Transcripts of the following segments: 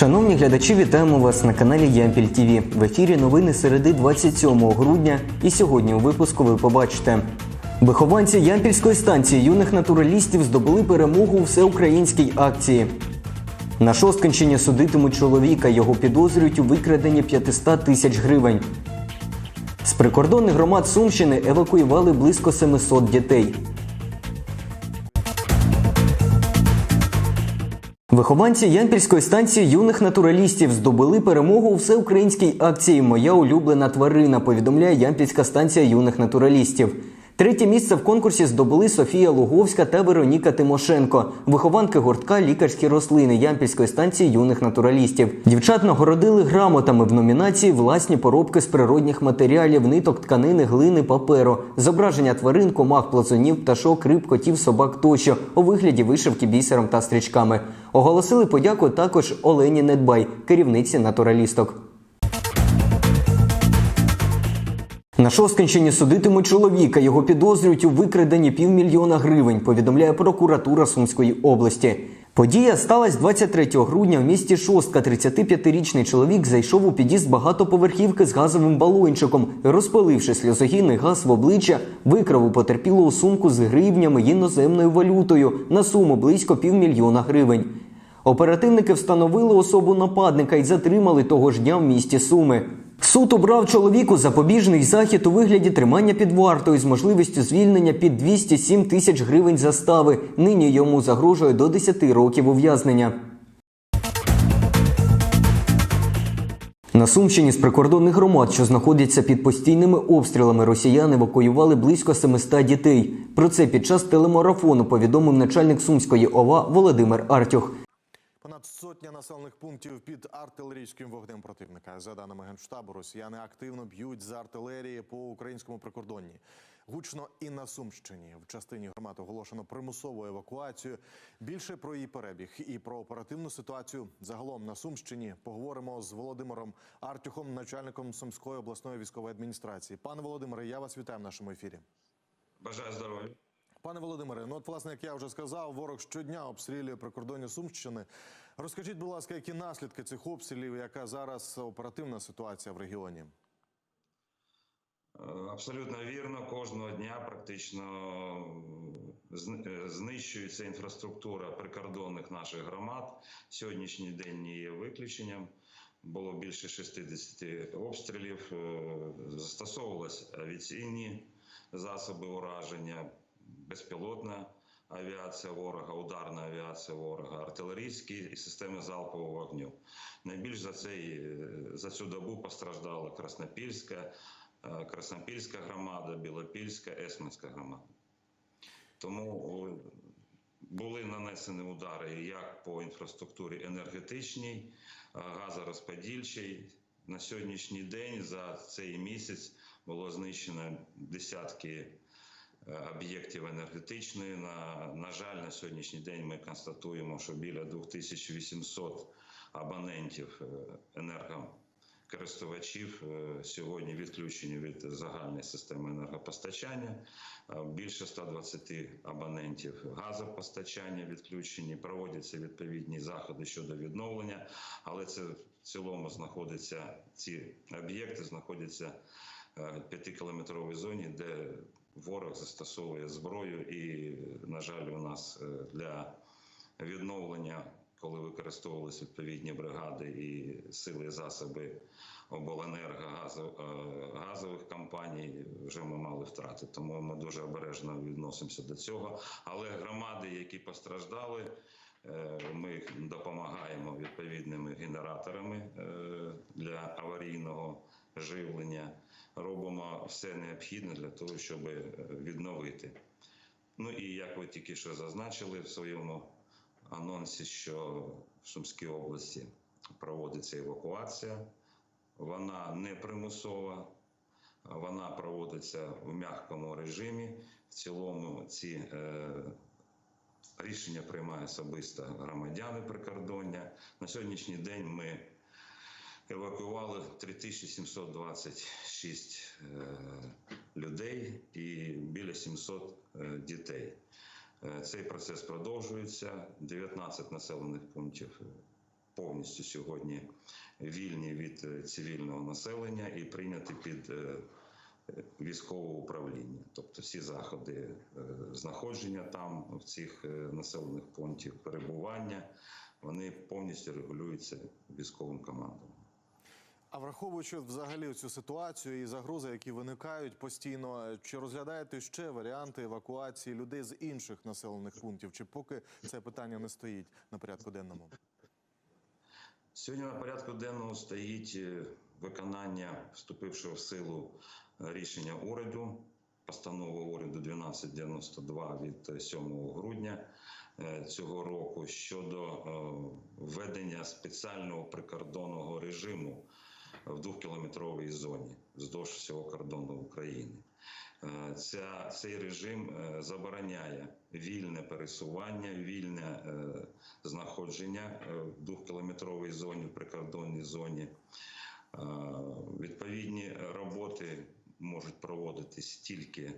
Шановні глядачі, вітаємо вас на каналі Ямпіль ТВ. В ефірі новини середи 27 грудня. І сьогодні у випуску ви побачите. Вихованці Ямпільської станції юних натуралістів здобули перемогу у всеукраїнській акції. На Шосткинщині судитимуть чоловіка. Його підозрюють у викраденні 500 тисяч гривень. З прикордонних громад Сумщини евакуювали близько 700 дітей. Вихованці Ямпільської станції юних натуралістів здобули перемогу у всеукраїнській акції Моя улюблена тварина. Повідомляє Ямпільська станція юних натуралістів. Третє місце в конкурсі здобули Софія Луговська та Вероніка Тимошенко, вихованки гуртка лікарські рослини Ямпільської станції юних натуралістів. Дівчат нагородили грамотами в номінації Власні поробки з природних матеріалів, ниток, тканини, глини, паперу, зображення тварин, комах, плазунів, пташок, риб, котів, собак тощо у вигляді вишивки бісером та стрічками. Оголосили подяку також Олені Недбай, керівниці натуралісток. На Шосткинщині судитимуть чоловіка. Його підозрюють у викраденні півмільйона гривень, повідомляє прокуратура Сумської області. Подія сталася 23 грудня в місті Шостка. 35-річний чоловік зайшов у під'їзд багатоповерхівки з газовим балончиком, розпаливши сльозогінний газ в обличчя, викрав у потерпілого сумку з гривнями іноземною валютою на суму близько півмільйона гривень. Оперативники встановили особу нападника і затримали того ж дня в місті Суми. Суд обрав чоловіку запобіжний захід у вигляді тримання під вартою з можливістю звільнення під 207 тисяч гривень застави. Нині йому загрожує до 10 років ув'язнення. На Сумщині з прикордонних громад, що знаходяться під постійними обстрілами, росіяни евакуювали близько 700 дітей. Про це під час телемарафону повідомив начальник Сумської ОВА Володимир Артюх. Понад сотня населених пунктів під артилерійським вогнем противника. За даними генштабу, росіяни активно б'ють з артилерії по українському прикордонні. Гучно і на Сумщині в частині громад оголошено примусову евакуацію. Більше про її перебіг і про оперативну ситуацію загалом на Сумщині поговоримо з Володимиром Артюхом, начальником Сумської обласної військової адміністрації. Пане Володимире, я вас вітаю в нашому ефірі. Бажаю здоров'я. Пане Володимире, ну от власне, як я вже сказав, ворог щодня обстрілює прикордоння Сумщини. Розкажіть, будь ласка, які наслідки цих обстрілів, яка зараз оперативна ситуація в регіоні? Е, Абсолютно вірно. Кожного дня практично е, знищується інфраструктура прикордонних наших громад. Сьогоднішній день не є виключенням. Було більше 60 обстрілів. Е, Застосовувалися авіаційні засоби ураження, безпілотна авіація ворога, ударна авіація ворога, артилерійські і системи залпового вогню. Найбільш за цей за цю добу постраждала Краснопільська, е, Краснопільська громада, Білопільська, Есминська громада. Тому е, були нанесені удари як по інфраструктурі енергетичній, е, газорозподільчій. На сьогоднішній день за цей місяць було знищено десятки е, об'єктів енергетичної. На, на жаль, на сьогоднішній день ми констатуємо, що біля 2800 абонентів е, енергокористувачів е, сьогодні відключені від загальної системи енергопостачання. Е, Більше 120 абонентів газопостачання відключені. Проводяться відповідні заходи щодо відновлення, але це в цілому знаходиться ці об'єкти знаходяться в п'ятикілометровій зоні, де ворог застосовує зброю, і, на жаль, у нас е, для відновлення, коли використовувалися відповідні бригади і сили і засоби обленерго е, газових компаній, вже ми мали втрати. Тому ми дуже обережно відносимося до цього. Але громади, які постраждали, е, ми допомагаємо відповідними генераторами е, для аварійного живлення. Робимо все необхідне для того, щоб відновити. Ну і як ви тільки що зазначили в своєму анонсі, що в Сумській області проводиться евакуація. Вона не примусова, вона проводиться в м'якому режимі. В цілому ці е, рішення приймає особисто громадяни прикордоння. На сьогоднішній день ми евакуювали 3726 е, людей і біля 700 е, дітей. Е, Цей процес продовжується. 19 населених пунктів повністю сьогодні вільні від е, цивільного населення і прийняті під е, е, військове управління. Тобто всі заходи е, знаходження там, в цих е, населених пунктів, перебування, вони повністю регулюються військовим командуванням. А враховуючи взагалі цю ситуацію і загрози, які виникають постійно, чи розглядаєте ще варіанти евакуації людей з інших населених пунктів? Чи поки це питання не стоїть на порядку денному? Сьогодні на порядку денному стоїть е, виконання вступившого в силу е, рішення уряду, постанови уряду 1292 від е, 7 грудня е, цього року щодо введення спеціального прикордонного режиму в двохкілометровій зоні вздовж всього кордону України. Е, Ця, цей режим е, забороняє вільне пересування, вільне е, знаходження в двохкілометровій зоні, в прикордонній зоні. Відповідні роботи можуть проводитись тільки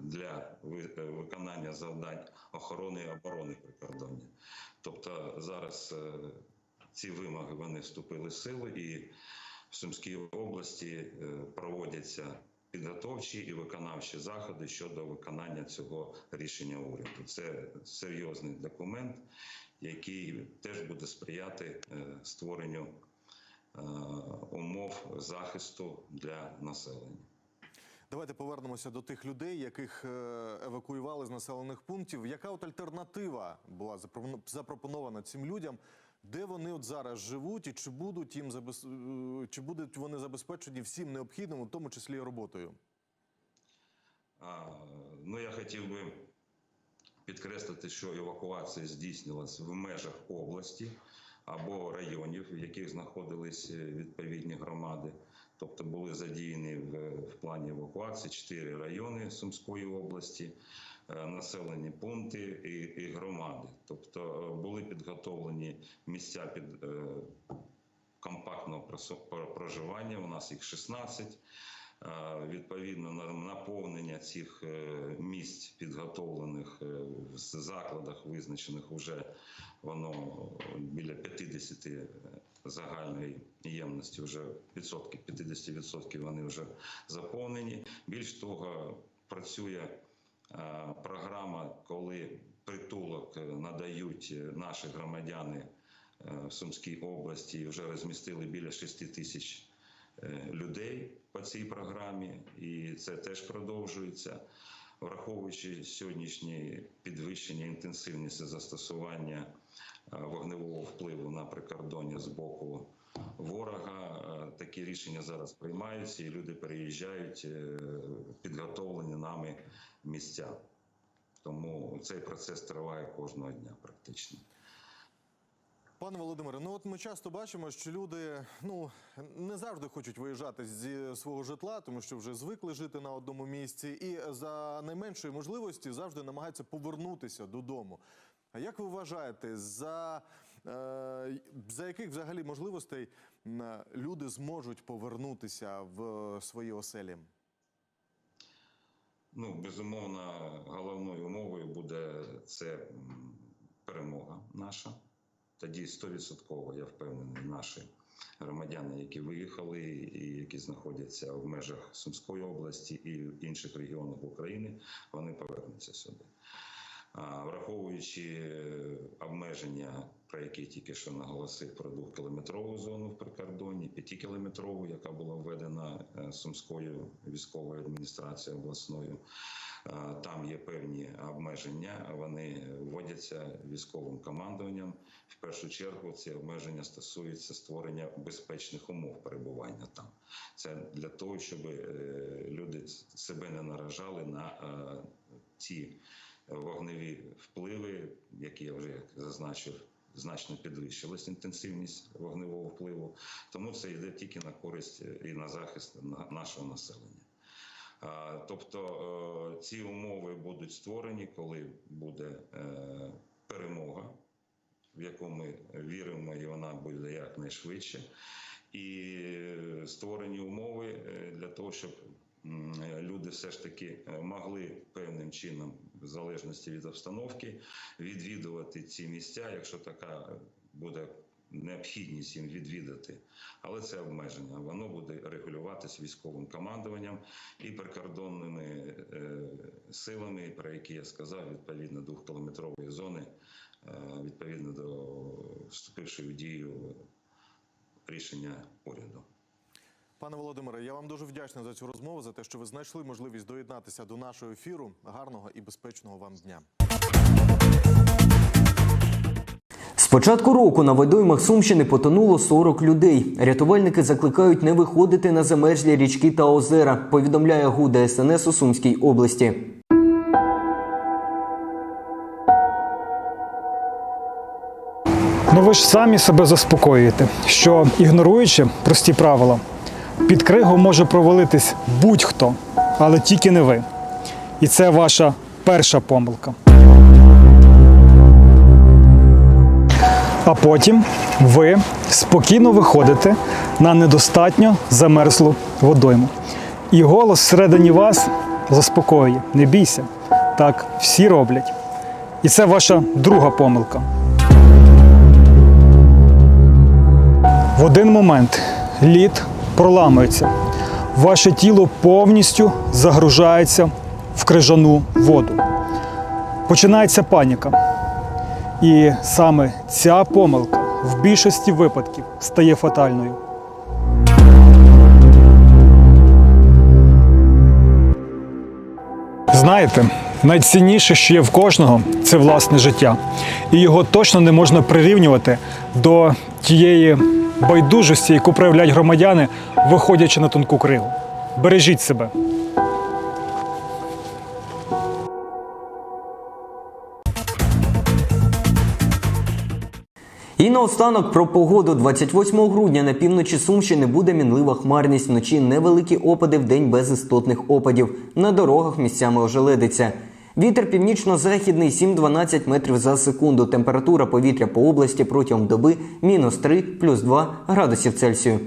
для виконання завдань охорони і оборони прикордоння. Тобто зараз ці вимоги вони вступили в силу і в Сумській області е, проводяться підготовчі і виконавчі заходи щодо виконання цього рішення уряду. Це серйозний документ, який теж буде сприяти е, створенню е, умов захисту для населення. Давайте повернемося до тих людей, яких евакуювали з населених пунктів. Яка от альтернатива була запропоно- запропонована цим людям? Де вони от зараз живуть, і чи будуть їм забез... е, чи будуть вони забезпечені всім необхідним, у тому числі роботою? А, Ну, я хотів би підкреслити, що евакуація здійснилась в межах області або районів, в яких знаходились е, відповідні громади. Тобто були задіяні в, в плані евакуації чотири райони Сумської області, населені пункти і, і громади. Тобто е, були підготовлені місця під е, компактного проживання. У нас їх 16. Е, Відповідно, на наповнення цих е, місць підготовлених е, в закладах, визначених вже воно біля 50 загальної ємності, вже відсотки 50% вони вже заповнені. Більш того, працює е, програма, коли притулок е, надають е, наші громадяни е, в Сумській області. Вже розмістили біля 6 тисяч е, людей по цій програмі, і це теж продовжується. Враховуючи сьогоднішнє підвищення інтенсивності застосування е, вогневого впливу на прикордоння з боку ворога, е, такі рішення зараз приймаються, і люди переїжджають е, підготовлені місця. Тому цей процес триває кожного дня практично. Пане Володимире, ну от ми часто бачимо, що люди ну не завжди хочуть виїжджати зі свого житла, тому що вже звикли жити на одному місці, і за найменшої можливості завжди намагаються повернутися додому. А як ви вважаєте, за, е, за яких взагалі можливостей люди зможуть повернутися в свої оселі? Ну, безумовно, головною умовою буде це перемога наша. Тоді 100% я впевнений, наші громадяни, які виїхали і які знаходяться в межах Сумської області і інших регіонах України, вони повернуться сюди. Враховуючи е, обмеження, про які тільки що наголосив про двохкілометрову зону в прикордонні, п'ятикілометрову, яка була введена е, Сумською військовою адміністрацією обласною, там є певні обмеження. Вони вводяться військовим командуванням. В першу чергу ці обмеження стосуються створення безпечних умов перебування там. Це для того, щоб е, люди себе не наражали на ті вогневі впливи, які я вже зазначив, значно підвищилась інтенсивність вогневого впливу. Тому це йде тільки на користь і на захист нашого населення. Тобто е, ці умови будуть створені, коли буде е, перемога, в яку ми віримо, і вона буде якнайшвидше. І е, створені умови е, для того, щоб люди все ж таки е, могли певним чином, в залежності від обстановки, відвідувати ці місця, якщо така буде необхідність їм відвідати. Але це обмеження. Воно буде регулюватися військовим командуванням і прикордонними е, силами, про які я сказав, відповідно двохкілометрової зони, е, відповідно до вступившої в дію рішення уряду. Пане Володимире, я вам дуже вдячний за цю розмову, за те, що ви знайшли можливість доєднатися до нашого ефіру. Гарного і безпечного вам дня. З початку року на водоймах Сумщини потонуло 40 людей. Рятувальники закликають не виходити на замерзлі річки та озера, повідомляє ГУ ДСНС у Сумській області. Ну ви ж самі себе заспокоюєте, що ігноруючи прості правила, під кригу може провалитись будь-хто, але тільки не ви. І це ваша перша помилка. А потім ви спокійно виходите на недостатньо замерзлу водойму. І голос всередині вас заспокоює. Не бійся. Так всі роблять. І це ваша друга помилка. В один момент лід проламується, ваше тіло повністю загружається в крижану воду. Починається паніка. І саме ця помилка в більшості випадків стає фатальною. Знаєте, найцінніше, що є в кожного, це власне життя. І його точно не можна прирівнювати до тієї байдужості, яку проявляють громадяни, виходячи на тонку кригу. Бережіть себе. І наостанок про погоду 28 грудня на півночі Сумщини буде мінлива хмарність. Вночі невеликі опади в день без істотних опадів. На дорогах місцями ожеледиться. Вітер північно-західний 7-12 метрів за секунду. Температура повітря по області протягом доби мінус 3 плюс 2 градусів Цельсію.